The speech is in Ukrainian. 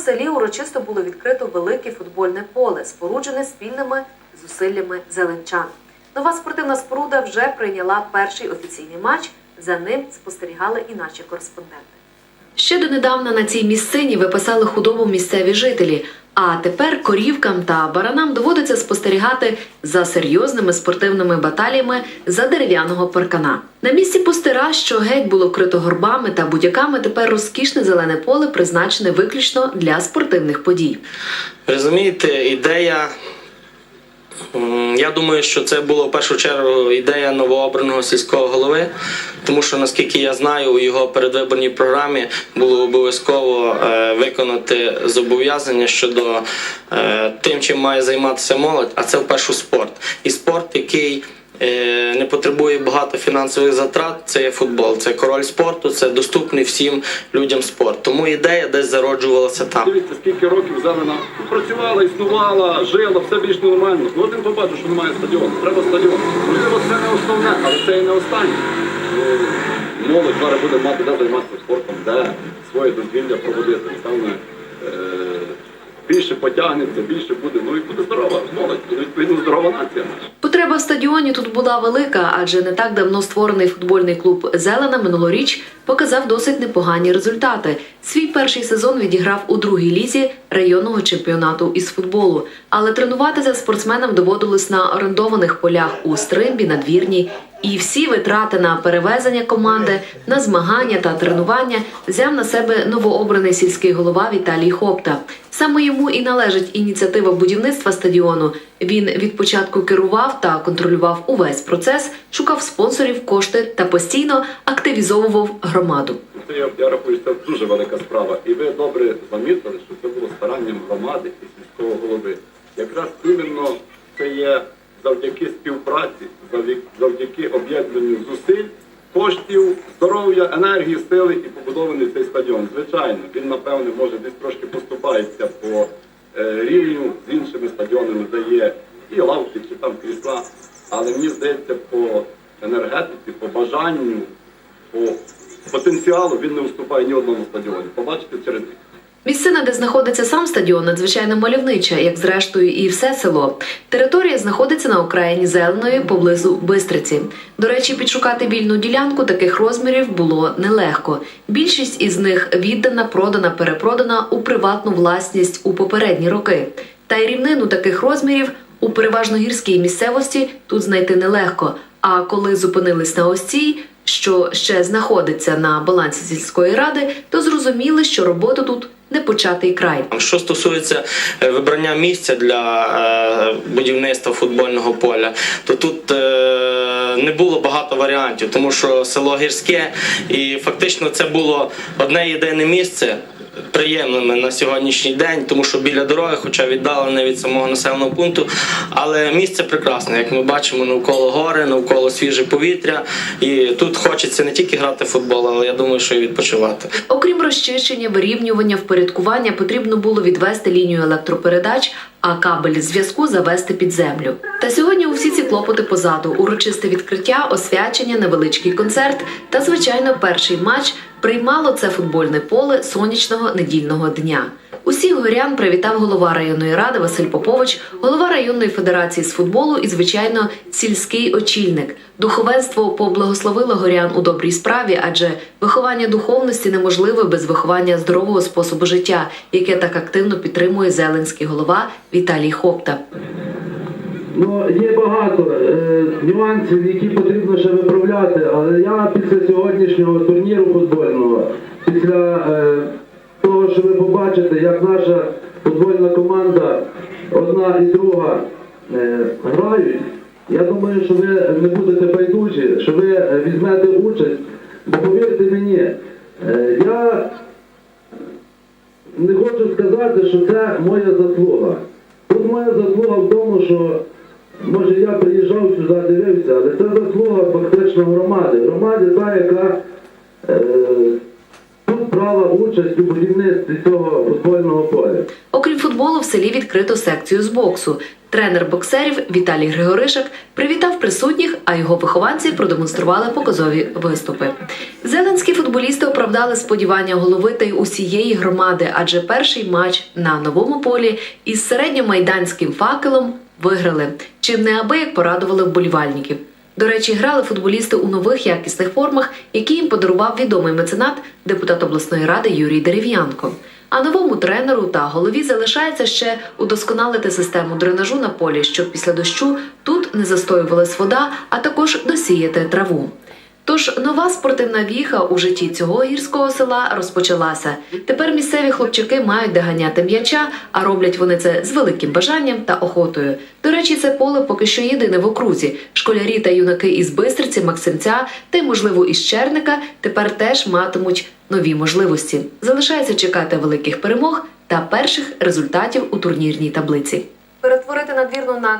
селі урочисто було відкрито велике футбольне поле, споруджене спільними зусиллями зеленчан. Нова спортивна споруда вже прийняла перший офіційний матч. За ним спостерігали і наші кореспонденти. Ще донедавна на цій місцині виписали худобу місцеві жителі. А тепер корівкам та баранам доводиться спостерігати за серйозними спортивними баталіями за дерев'яного паркана. На місці пустира, що геть було вкрито горбами та будяками, тепер розкішне зелене поле призначене виключно для спортивних подій. Розумієте, ідея. Я думаю, що це була в першу чергу ідея новообраного сільського голови, тому що наскільки я знаю, у його передвиборній програмі було обов'язково е, виконати зобов'язання щодо е, тим, чим має займатися молодь, а це в першу спорт. І спорт, який не потребує багато фінансових затрат, це є футбол. Це король спорту, це доступний всім людям спорт. Тому ідея десь зароджувалася там. Дивіться, скільки років зелена працювала, існувала, жила, все більш нормально. Ну один побачив, що немає стадіону. Треба стадіон. Можливо, це не основне, але це і не останнє. Ну, молодь зараз буде мати де займатися спортом, де своє дозвілля проводити. Напевне, е, більше потягнеться, більше буде. Ну і буде здорова молодь, буде відповідно здорова нація наша. Потреба в стадіоні тут була велика, адже не так давно створений футбольний клуб Зелена минулоріч показав досить непогані результати. Свій перший сезон відіграв у другій лізі районного чемпіонату із футболу. Але тренуватися спортсменам доводилось на орендованих полях у Стримбі, Надвірній. І всі витрати на перевезення команди, на змагання та тренування взяв на себе новообраний сільський голова Віталій Хопта. Саме йому і належить ініціатива будівництва стадіону. Він від початку керував та контролював увесь процес, шукав спонсорів, кошти та постійно активізовував громаду. Я, я рахую, що це дуже велика справа. І ви добре замітили, що це було старанням громади і сільського голови. Якраз іменно це є завдяки співпраці, завдяки, завдяки об'єднанню зусиль, коштів, здоров'я, енергії, сили і побудований цей стадіон. Звичайно, він напевне може десь трошки поступається по е, рівню з іншими стадіонами, де є і лавки, чи там крісла. Але мені здається, по енергетиці, по бажанню, по потенціалу він не уступає ні одному стадіоні. Побачите через рік. Місцина, де знаходиться сам стадіон, надзвичайно мальовнича, як зрештою і все село. Територія знаходиться на окраїні зеленої поблизу Бистриці. До речі, підшукати вільну ділянку таких розмірів було нелегко. Більшість із них віддана, продана, перепродана у приватну власність у попередні роки. Та й рівнину таких розмірів у переважно гірській місцевості тут знайти нелегко. А коли зупинились на ось цій, що ще знаходиться на балансі сільської ради, то зрозуміли, що роботу тут не початий край. Що стосується е, вибрання місця для е, будівництва футбольного поля, то тут е, не було багато варіантів, тому що село гірське, і фактично це було одне єдине місце. Приємними на сьогоднішній день, тому що біля дороги, хоча віддалене від самого населеного пункту, але місце прекрасне. Як ми бачимо, навколо гори, навколо свіже повітря. І тут хочеться не тільки грати в футбол, але я думаю, що і відпочивати. Окрім розчищення, вирівнювання, впорядкування, потрібно було відвести лінію електропередач, а кабель зв'язку завести під землю. Та сьогодні усі ці клопоти позаду: урочисте відкриття, освячення, невеличкий концерт та, звичайно, перший матч приймало це футбольне поле сонячного недільного дня. Усіх горян привітав голова районної ради Василь Попович, голова районної федерації з футболу і, звичайно, сільський очільник. Духовенство поблагословило горян у добрій справі, адже виховання духовності неможливе без виховання здорового способу життя, яке так активно підтримує зеленський голова Віталій Хопта. Ну, є багато е, нюансів, які потрібно ще виправляти, але я після сьогоднішнього турніру футбольного, після е, що ви побачите, як наша футбольна команда одна і друга е, грають, я думаю, що ви не будете байдужі, що ви е, візьмете участь, бо повірте мені, е, я не хочу сказати, що це моя заслуга. Тут моя заслуга в тому, що може я приїжджав сюди, дивився, але це заслуга фактично громади. Громади та, яка брала участь у будівництві цього футбольного поля. Окрім футболу, в селі відкрито секцію з боксу. Тренер боксерів Віталій Григоришак привітав присутніх, а його вихованці продемонстрували показові виступи. Зеленські футболісти оправдали сподівання голови та й усієї громади, адже перший матч на новому полі із середньомайданським факелом виграли, чим неабияк порадували вболівальників. До речі, грали футболісти у нових якісних формах, які їм подарував відомий меценат, депутат обласної ради Юрій Дерев'янко. А новому тренеру та голові залишається ще удосконалити систему дренажу на полі, щоб після дощу тут не застоювалась вода, а також досіяти траву. Тож нова спортивна віха у житті цього гірського села розпочалася. Тепер місцеві хлопчаки мають де ганяти м'яча, а роблять вони це з великим бажанням та охотою. До речі, це поле поки що єдине в окрузі. Школярі та юнаки із Бистриці, Максимця та й, можливо, із Черника тепер теж матимуть нові можливості. Залишається чекати великих перемог та перших результатів у турнірній таблиці. Перетворити надвірну на